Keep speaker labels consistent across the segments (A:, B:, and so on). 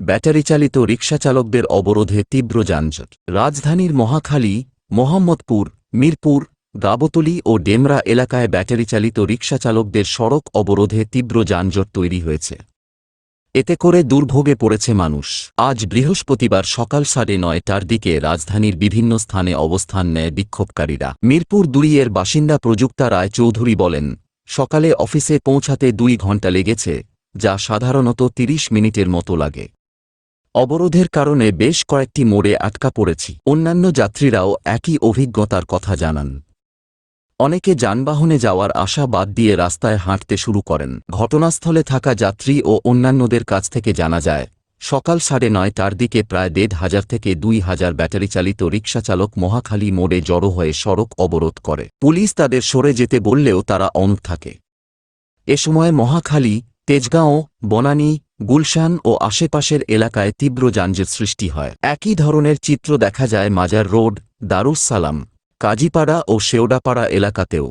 A: Battery চালিত রিকশাচালকদের অবরোধে তীব্র যানজট। রাজধানীর মহাখালী, মোহাম্মদপুর, মিরপুর, গাবতলী ও ডেমরা এলাকায় ব্যাটারি চালিত রিকশাচালকদের সড়ক অবরোধে তীব্র যানজট তৈরি হয়েছে। এতে করে দুর্ভোগে পড়েছে মানুষ। আজ বৃহস্পতিবার সকাল সাড়ে নয়টার দিকে রাজধানীর বিভিন্ন স্থানে অবস্থান নেয় বিক্ষোভকারীরা। মিরপুর দুইয়ের বাসিন্দা প্রযুক্তা রায় চৌধুরী বলেন, সকালে অফিসে পৌঁছাতে দুই ঘণ্টা লেগেছে, যা সাধারণত ৩০ মিনিটের মতো লাগে। অবরোধের কারণে বেশ কয়েকটি মোড়ে আটকা পড়েছি। অন্যান্য যাত্রীরাও একই অভিজ্ঞতার কথা জানান। অনেকে যানবাহনে যাওয়ার আশা বাদ দিয়ে রাস্তায় হাঁটতে শুরু করেন। ঘটনাস্থলে থাকা যাত্রী ও অন্যান্যদের কাছ থেকে জানা যায়, সকাল সাড়ে নয়টার দিকে প্রায় দেড় হাজার থেকে দুই হাজার ব্যাটারি চালিত রিকশাচালক মহাখালী মোড়ে জড়ো হয়ে সড়ক অবরোধ করে। পুলিশ তাদের সরে যেতে বললেও তারা অনড় থাকে। এ সময় মহাখালী, তেজগাঁও, বনানী গুলশান ও আশেপাশের এলাকায় তীব্র যানজট সৃষ্টি হয়। একই ধরনের চিত্র দেখা যায় মাজার রোড দারুস সালাম কাজীপাড়া ও শেওডাপাড়া এলাকাতেও।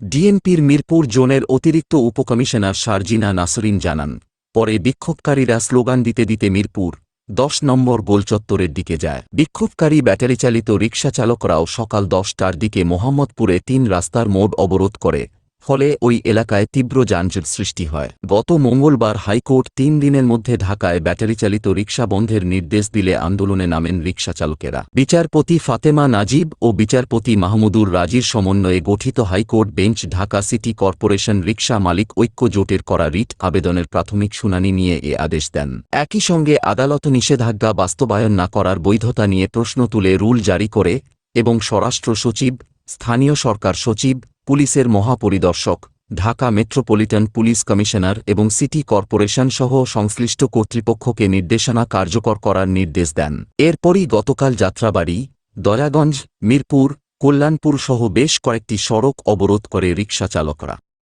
A: ডিএনপির মিরপুর জোনের অতিরিক্ত উপকমিশনার শারজিনা নাসরিন জানান, পরে বিক্ষোভকারীরা স্লোগান দিতে দিতে মিরপুর দশ নম্বর গোলচত্বরের দিকে যায়। বিক্ষোভকারী ব্যাটারি চালিত রিকশা চালকরাও সকাল দশটার দিকে মোহাম্মদপুরে তিন রাস্তার মোড় অবরোধ করে ফলে ওই এলাকায় তীব্র যানজট সৃষ্টি হয়। গত মঙ্গলবার হাইকোর্ট তিন দিনের মধ্যে ঢাকায় ব্যাটারি চালিত রিকশা বন্ধের নির্দেশ দিলে আন্দোলনে নামেন রিকশা চালকেরা। বিচারপতি ফাতেমা নাজিব ও বিচারপতি মাহমুদুর রাজির সমন্বয়ে গঠিত high court bench Dhaka city corporation রিক্সা মালিক ঐক্য জোটের করা রিট আবেদনের প্রাথমিক শুনানি নিয়ে এ আদেশ দেন। একই সঙ্গে আদালত নিষেধাজ্ঞা বাস্তবায়ন না করার বৈধতা নিয়ে প্রশ্ন তুলে রুল জারি করে এবং স্বরাষ্ট্র সচিব, স্থানীয় সরকার সচিব পুলিশের মহাপরিদর্শক, ঢাকা মেট্রোপলিটন পুলিশ কমিশনার এবং সিটি কর্পোরেশন সহ সংশ্লিষ্ট কর্তৃপক্ষকে নির্দেশনা কার্যকর করার নির্দেশ দেন। এরপরই গতকাল যাত্রাবাড়ি, দয়াগঞ্জ, মিরপুর, কল্যাণপুর সহ বেশ কয়েকটি সড়ক অবরোধ করে রিকশা চালকরা